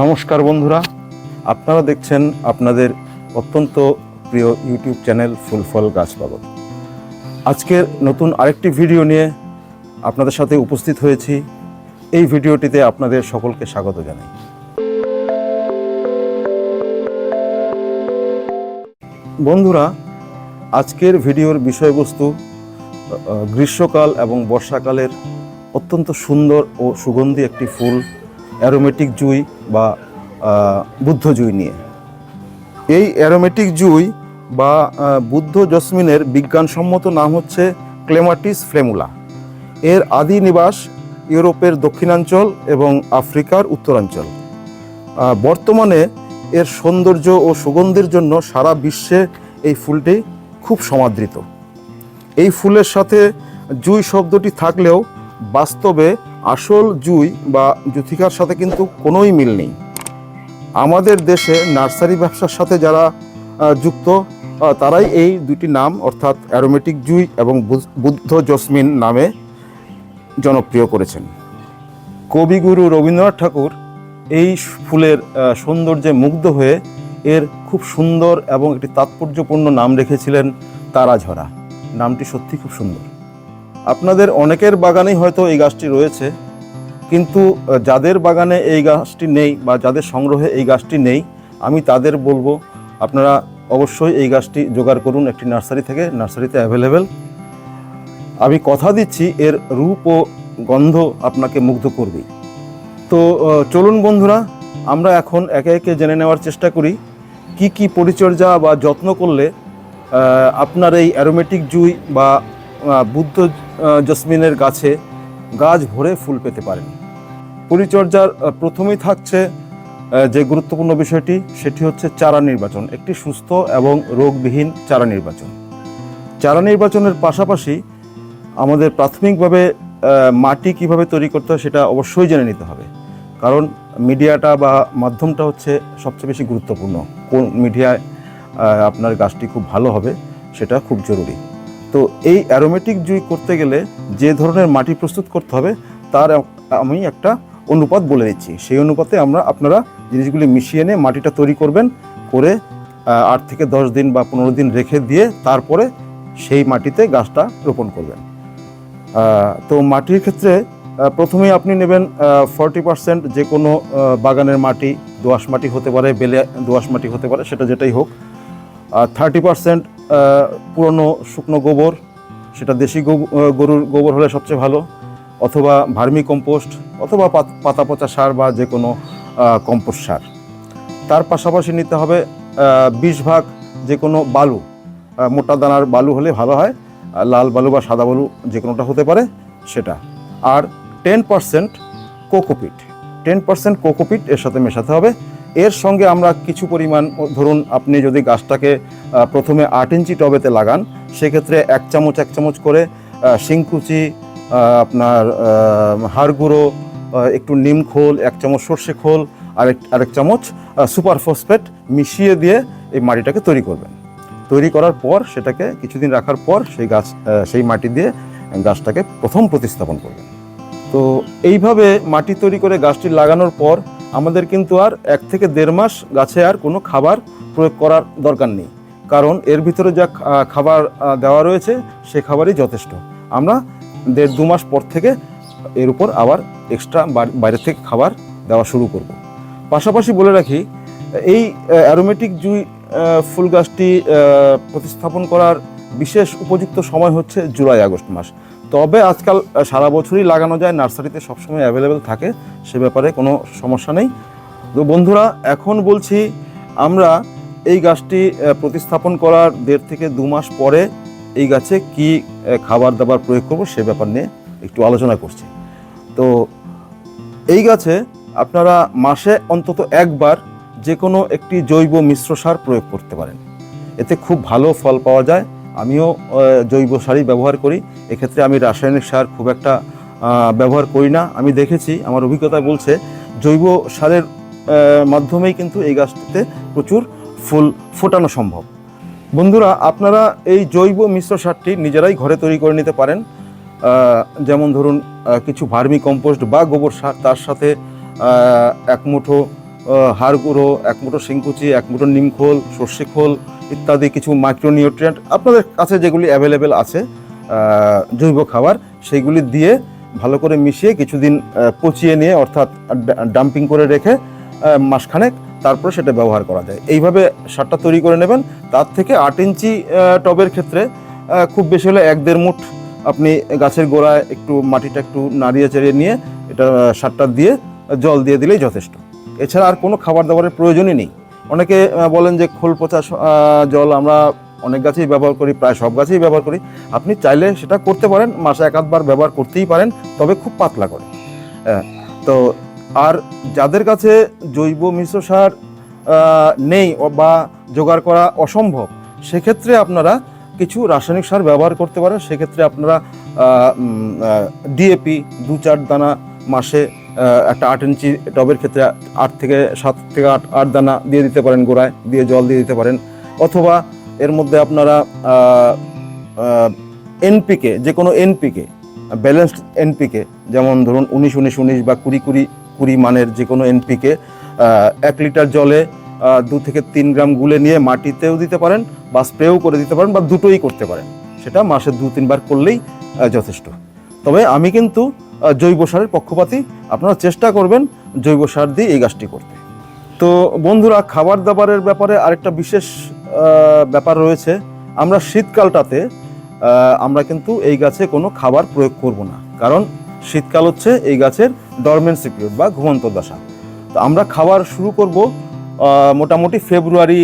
নমস্কার বন্ধুরা, আপনারা দেখছেন আপনাদের অত্যন্ত প্রিয় ইউটিউব চ্যানেল ফুলফল গাছ বাবদ আজকের নতুন আরেকটি ভিডিও নিয়ে আপনাদের সাথে উপস্থিত হয়েছি। এই ভিডিওটিতে আপনাদের সকলকে স্বাগত জানাই। বন্ধুরা, আজকের ভিডিওর বিষয়বস্তু গ্রীষ্মকাল এবং বর্ষাকালের অত্যন্ত সুন্দর ও সুগন্ধি একটি ফুল অ্যারোমেটিক জুই বা বুদ্ধ জুই নিয়ে। এই অ্যারোমেটিক জুই বা বুদ্ধ জসমিনের বিজ্ঞানসম্মত নাম হচ্ছে ক্লেমাটিস ফ্লেমুলা এর আদি নিবাস ইউরোপের দক্ষিণাঞ্চল এবং আফ্রিকার উত্তরাঞ্চল। বর্তমানে এর সৌন্দর্য ও সুগন্ধির জন্য সারা বিশ্বে এই ফুলটি খুব সমাদৃত। এই ফুলের সাথে জুই শব্দটি থাকলেও বাস্তবে আসল জুই বা জুথিকার সাথে কিন্তু কোনোই মিল নেই। আমাদের দেশে নার্সারি ব্যবসার সাথে যারা যুক্ত তারাই এই দুটি নাম, অর্থাৎ অ্যারোমেটিক জুই এবং বুদ্ধ জসমিন নামে জনপ্রিয় করেছেন। কবিগুরু রবীন্দ্রনাথ ঠাকুর এই ফুলের সৌন্দর্যে মুগ্ধ হয়ে এর খুব সুন্দর এবং একটি তাৎপর্যপূর্ণ নাম রেখেছিলেন তারাঝরা। নামটি সত্যি খুব সুন্দর। আপনাদের অনেকের বাগানেই হয়তো এই গাছটি রয়েছে, কিন্তু যাদের বাগানে এই গাছটি নেই বা যাদের সংগ্রহে এই গাছটি নেই, আমি তাদের বলব, আপনারা অবশ্যই এই গাছটি জোগাড় করুন একটি নার্সারি থেকে, নার্সারিতে অ্যাভেলেবেল। আমি কথা দিচ্ছি, এর রূপ ও গন্ধ আপনাকে মুগ্ধ করবে। তো চলুন বন্ধুরা, আমরা এখন একে একে জেনে নেওয়ার চেষ্টা করি, কি কি পরিচর্যা বা যত্ন করলে আপনার এই অ্যারোমেটিক জুই বা বুদ্ধ জসমিনের গাছে গাছ ভরে ফুল পেতে পারেন। পরিচর্যার প্রথমেই থাকছে যে গুরুত্বপূর্ণ বিষয়টি, সেটি হচ্ছে চারা নির্বাচন, একটি সুস্থ এবং রোগবিহীন চারা নির্বাচন। চারা নির্বাচনের পাশাপাশি আমাদের প্রাথমিকভাবে মাটি কীভাবে তৈরি করতে হয় সেটা অবশ্যই জেনে নিতে হবে। কারণ মিডিয়াটা বা মাধ্যমটা হচ্ছে সবচেয়ে বেশি গুরুত্বপূর্ণ। কোন মিডিয়ায় আপনার গাছটি খুব ভালো হবে, সেটা খুব জরুরি। তো এই অ্যারোমেটিক জুই করতে গেলে যে ধরনের মাটি প্রস্তুত করতে হবে, তার আমি একটা অনুপাত বলে দিচ্ছি সেই অনুপাতে আমরা আপনারা জিনিসগুলি মিশিয়ে নিয়ে মাটিটা তৈরি করবেন, করে আট থেকে দশ দিন বা পনেরো দিন রেখে দিয়ে তারপরে সেই মাটিতে গাছটা রোপণ করবেন। তো মাটির ক্ষেত্রে প্রথমেই আপনি নেবেন ফর্টি পার্সেন্ট যে কোনো বাগানের মাটি, দোআঁশ মাটি হতে পারে, বেলে দোআঁশ মাটি হতে পারে, সেটা যেটাই হোক। আর থার্টি পার্সেন্ট পুরনো শুকনো গোবর, সেটা দেশি গরুর গোবর হলে সবচেয়ে ভালো। অথবা ভার্মি কম্পোস্ট, অথবা পাতা পচা সার বা যে কোনো কম্পোস্ট সার। তার পাশাপাশি নিতে হবে বিশ ভাগ যে কোনো বালু মোটা দানার বালু হলে ভালো হয় লাল বালু বা সাদা বালু যে কোনোটা হতে পারে সেটা। আর ten percent cocopeat. Ten percent cocopeat এর সাথে মেশাতে হবে এর সঙ্গে আমরা কিছু পরিমাণ ধরুন আপনি যদি গাছটাকে প্রথমে আট ইঞ্চি টবেতে লাগান, সেক্ষেত্রে এক চামচ এক চামচ করে শিংকুচি আপনার হাড় গুঁড়ো একটু নিম খোল, এক চামচ সর্ষে খোল, আরেক আরেক চামচ সুপার ফসফেট মিশিয়ে দিয়ে এই মাটিটাকে তৈরি করবেন। তৈরি করার পর সেটাকে কিছুদিন রাখার পর সেই গাছ সেই মাটি দিয়ে গাছটাকে প্রথম প্রতিস্থাপন করবেন। তো এইভাবে মাটি তৈরি করে গাছটি লাগানোর পর আমাদের কিন্তু আর এক থেকে দেড় মাস গাছে আর কোনো খাবার প্রয়োগ করার দরকার নেই। কারণ এর ভিতরে যা খাবার দেওয়া রয়েছে, সে খাবারই যথেষ্ট। আমরা দেড় দু মাস পর থেকে এর উপর আবার এক্সট্রা বাইরে থেকে খাবার দেওয়া শুরু করব। পাশাপাশি বলে রাখি, এই অ্যারোমেটিক জুই ফুল গাছটি প্রতিস্থাপন করার বিশেষ উপযুক্ত সময় হচ্ছে জুলাই আগস্ট মাস। তবে আজকাল সারা বছরই লাগানো যায়, নার্সারিতে সবসময় অ্যাভেলেবেল থাকে, সে ব্যাপারে কোনো সমস্যা নেই। তো বন্ধুরা, এখন বলছি আমরা এই গাছটি প্রতিস্থাপন করার দেড় থেকে দু মাস পরে এই গাছে কি খাবার দাবার প্রয়োগ করব সে ব্যাপার নিয়ে একটু আলোচনা করছি। তো এই গাছে আপনারা মাসে অন্তত একবার যে কোনো একটি জৈব মিশ্র সার প্রয়োগ করতে পারেন। এতে খুব ভালো ফল পাওয়া যায়। আমিও জৈব সারই ব্যবহার করি। এক্ষেত্রে আমি রাসায়নিক সার খুব একটা ব্যবহার করি না। আমি দেখেছি, আমার অভিজ্ঞতা বলছে, জৈব সারের মাধ্যমেই কিন্তু এই গাছটিতে প্রচুর ফুল ফোটানো সম্ভব। বন্ধুরা, আপনারা এই জৈব মিশ্র সারটি নিজেরাই ঘরে তৈরি করে নিতে পারেন। যেমন ধরুন কিছু ভার্মি কম্পোস্ট বা গোবর সার, তার সাথে এক মুঠো হাড় গুঁড়ো, এক মুঠো শিংকুচি, এক মুঠো নিমখোল সর্ষে খোল ইত্যাদি কিছু মাইক্রোনিউট্রিয়েন্ট আপনাদের কাছে যেগুলি অ্যাভেলেবেল আছে জৈব খাবার সেইগুলি দিয়ে ভালো করে মিশিয়ে কিছুদিন পচিয়ে নিয়ে অর্থাৎ ডাম্পিং করে রেখে মাসখানেক তারপরে সেটা ব্যবহার করা যায়। এইভাবে সারটা তৈরি করে নেবেন। তার থেকে আট ইঞ্চি টবের ক্ষেত্রে খুব বেশি হলে এক দেড় মুঠ আপনি গাছের গোড়ায় একটু মাটিটা একটু নাড়িয়ে চাড়িয়ে নিয়ে এটা সারটা দিয়ে জল দিয়ে দিলেই যথেষ্ট। এছাড়া আর কোনো খাবার দাবারের প্রয়োজনই নেই। অনেকে বলেন যে খোল পচা জল আমরা অনেক গাছেই ব্যবহার করি, প্রায় সব গাছেই ব্যবহার করি। আপনি চাইলে সেটা করতে পারেন, মাসে এক আধবার ব্যবহার করতেই পারেন, তবে খুব পাতলা করে। তো আর যাদের কাছে জৈব মিশ্র সার নেই বা জোগাড় করা অসম্ভব, সেক্ষেত্রে আপনারা কিছু রাসায়নিক সার ব্যবহার করতে পারেন। সেক্ষেত্রে আপনারা ডিএপি দু চার দানা মাসে একটা আট ইঞ্চি টবের ক্ষেত্রে আট থেকে সাত থেকে আট আট দানা দিয়ে দিতে পারেন গোড়ায়, দিয়ে জল দিয়ে দিতে পারেন। অথবা এর মধ্যে আপনারা এনপিকে যে কোনো এনপিকে, ব্যালেন্সড এনপিকে, যেমন ধরুন উনিশ উনিশ উনিশ বা কুড়ি কুড়ি কুড়ি মানের যে কোনো এনপিকে এক লিটার জলে দু থেকে তিন গ্রাম গুলে নিয়ে মাটিতেও দিতে পারেন বা স্প্রেও করে দিতে পারেন বা দুটোই করতে পারেন। সেটা মাসে দু, তিনবার করলেই যথেষ্ট। তবে আমি কিন্তু জৈব সারের পক্ষপাতী। আপনারা চেষ্টা করবেন জৈব সার দিয়ে এই গাছটি করতে। তো বন্ধুরা খাবার দাবারের ব্যাপারে আরেকটা বিশেষ ব্যাপার রয়েছে। আমরা শীতকালটাতে আমরা কিন্তু এই গাছে কোনো খাবার প্রয়োগ করব না। কারণ শীতকাল হচ্ছে এই গাছের ডরমেন্সি পিরিয়ড বা ঘুমন্ত দশা। তো আমরা খাবার শুরু করব মোটামুটি ফেব্রুয়ারি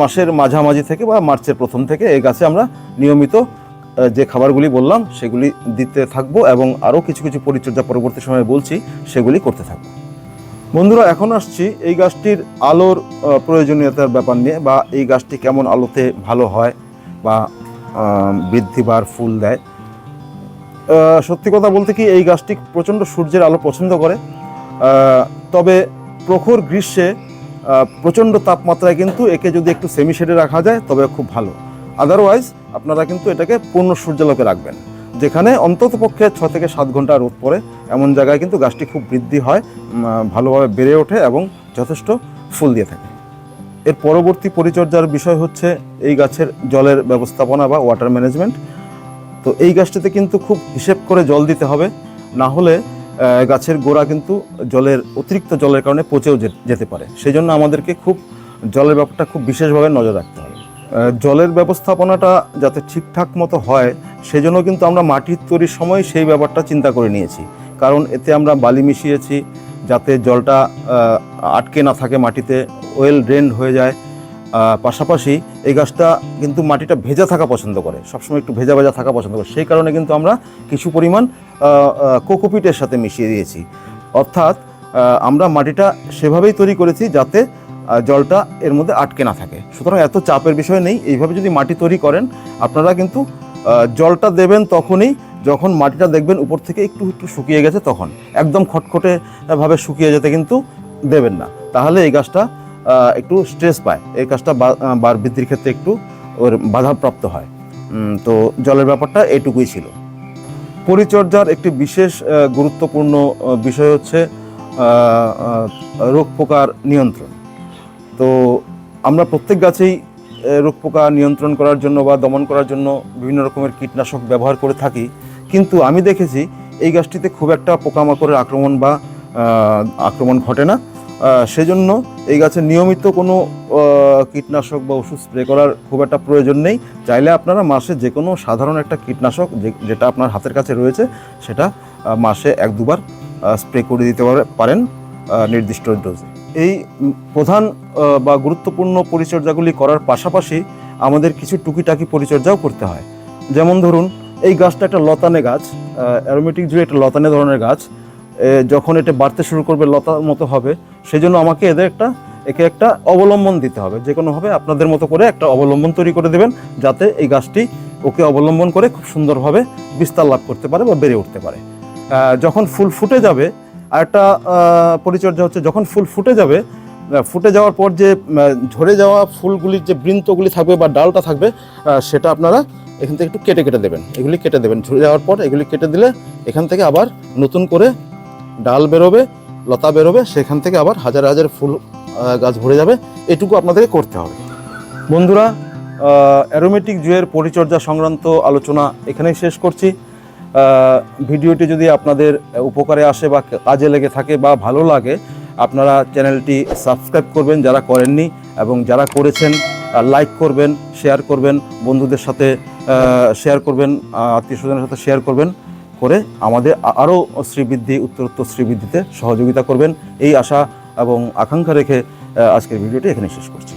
মাসের মাঝামাঝি থেকে বা মার্চের প্রথম থেকে এই গাছে আমরা নিয়মিত যে খাবারগুলি বললাম, সেগুলি দিতে থাকব এবং আরও কিছু কিছু পরিচর্যা পরবর্তী সময়ে বলছি, সেগুলি করতে থাকব। বন্ধুরা, এখন আসছি এই গাছটির আলোর প্রয়োজনীয়তার ব্যাপার নিয়ে বা এই গাছটি কেমন আলোতে ভালো হয় বা বৃদ্ধি বার ফুল দেয়। সত্যি কথা বলতে কি, এই গাছটি প্রচণ্ড সূর্যের আলো পছন্দ করে। তবে প্রখর গ্রীষ্মে প্রচণ্ড তাপমাত্রায় কিন্তু একে যদি একটু সেমি শেডে রাখা যায়, তবে খুব ভালো। আদারওয়াইজ আপনারা কিন্তু এটাকে পূর্ণ সূর্যালোকে রাখবেন। যেখানে অন্তত পক্ষে ছ থেকে সাত ঘণ্টা রোদ পড়ে, এমন জায়গায় কিন্তু গাছটি খুব বৃদ্ধি হয় ভালোভাবে বেড়ে ওঠে এবং যথেষ্ট ফুল দিয়ে থাকে। এর পরবর্তী পরিচর্যার বিষয় হচ্ছে এই গাছের জলের ব্যবস্থাপনা বা ওয়াটার ম্যানেজমেন্ট তো এই গাছটিতে কিন্তু খুব হিসেব করে জল দিতে হবে, না হলে গাছের গোড়া কিন্তু জলের, অতিরিক্ত জলের কারণে পচেও যেতে পারে। সেই জন্য আমাদেরকে খুব জলের ব্যাপারটা খুব বিশেষভাবে নজর রাখতে হবে। জলের ব্যবস্থাপনাটা যাতে ঠিকঠাক মতো হয়, সেজন্য কিন্তু আমরা মাটির তৈরির সময় সেই ব্যাপারটা চিন্তা করে নিয়েছি। কারণ এতে আমরা বালি মিশিয়েছি যাতে জলটা আটকে না থাকে মাটিতে ওয়েল ড্রেন হয়ে যায়। পাশাপাশি এই গাছটা কিন্তু মাটিটা ভেজা থাকা পছন্দ করে, সবসময় একটু ভেজা ভেজা থাকা পছন্দ করে। সেই কারণে কিন্তু আমরা কিছু পরিমাণ কোকোপিটের সাথে মিশিয়ে দিয়েছি। অর্থাৎ আমরা মাটিটা সেভাবেই তৈরি করেছি যাতে জলটা এর মধ্যে আটকে না থাকে। সুতরাং এত চাপের বিষয় নেই। এইভাবে যদি মাটি তৈরি করেন, আপনারা কিন্তু জলটা দেবেন তখনই। যখন মাটিটা দেখবেন উপর থেকে একটু একটু শুকিয়ে গেছে তখন। একদম খটখটে ভাবে শুকিয়ে যেতে কিন্তু দেবেন না। তাহলে এই গাছটা একটু স্ট্রেস পায়। এই গাছটা বার বৃদ্ধির ক্ষেত্রে একটু ওর বাধাপ্রাপ্ত হয়। তো জলের ব্যাপারটা এটুকুই ছিল। পরিচর্যার একটি বিশেষ গুরুত্বপূর্ণ বিষয় হচ্ছে রোগ পোকার নিয়ন্ত্রণ। তো আমরা প্রত্যেক গাছেই রোগ পোকা নিয়ন্ত্রণ করার জন্য বা দমন করার জন্য বিভিন্ন রকমের কীটনাশক ব্যবহার করে থাকি। কিন্তু আমি দেখেছি এই গাছটিতে খুব একটা পোকামাকড়ের আক্রমণ বা আক্রমণ ঘটে না। সেজন্য এই গাছে নিয়মিত কোনো কীটনাশক বা ওষুধ স্প্রে করার খুব একটা প্রয়োজন নেই। চাইলে আপনারা মাসে যে কোনো সাধারণ একটা কীটনাশক যেটা আপনার হাতের কাছে রয়েছে, সেটা মাসে এক দুবার স্প্রে করে দিতে পারে- পারেন নির্দিষ্ট ডোজে। এই প্রধান বা গুরুত্বপূর্ণ পরিচর্যাগুলি করার পাশাপাশি আমাদের কিছু টুকিটাকি পরিচর্যাও করতে হয়। যেমন ধরুন, এই গাছটা একটা লতানে গাছ অ্যারোমেটিক জুড়ে একটা লতানে ধরনের গাছ যখন এটা বাড়তে শুরু করবে, লতার মতো হবে সেই জন্য আমাকে এদের একটা, একে একটা অবলম্বন দিতে হবে। যে কোনোভাবে আপনাদের মতো করে একটা অবলম্বন তৈরি করে দেবেন, যাতে এই গাছটি ওকে অবলম্বন করে খুব সুন্দরভাবে বিস্তার লাভ করতে পারে বা বেড়ে উঠতে পারে। যখন ফুল ফুটে যাবে আর একটা পরিচর্যা হচ্ছে, যখন ফুল ফুটে যাবে ফুটে যাওয়ার পর যে ঝরে যাওয়া ফুলগুলির যে বৃন্তগুলি থাকবে বা ডালটা থাকবে সেটা আপনারা এখান থেকে একটু কেটে কেটে দেবেন। এগুলি কেটে দেবেন। ঝরে যাওয়ার পর এগুলি কেটে দিলে এখান থেকে আবার নতুন করে ডাল বেরোবে, লতা বেরোবে, সেখান থেকে আবার হাজার হাজার ফুল গাছ ভরে যাবে। এটুকু আপনাদেরকে করতে হবে। বন্ধুরা অ্যারোমেটিক জুয়ের পরিচর্যা সংক্রান্ত আলোচনা এখানেই শেষ করছি। ভিডিওটি যদি আপনাদের উপকারে আসে বা কাজে লেগে থাকে বা ভালো লাগে, আপনারা চ্যানেলটি সাবস্ক্রাইব করবেন যারা করেননি এবং যারা করেছেন লাইক করবেন, শেয়ার করবেন, বন্ধুদের সাথে শেয়ার করবেন আত্মীয় স্বজনের সাথে শেয়ার করবেন, করে আমাদের আরও শ্রীবৃদ্ধি, উত্তরোত্তর শ্রীবৃদ্ধিতে সহযোগিতা করবেন। এই আশা এবং আকাঙ্ক্ষা রেখে আজকের ভিডিওটি এখানে শেষ করছি।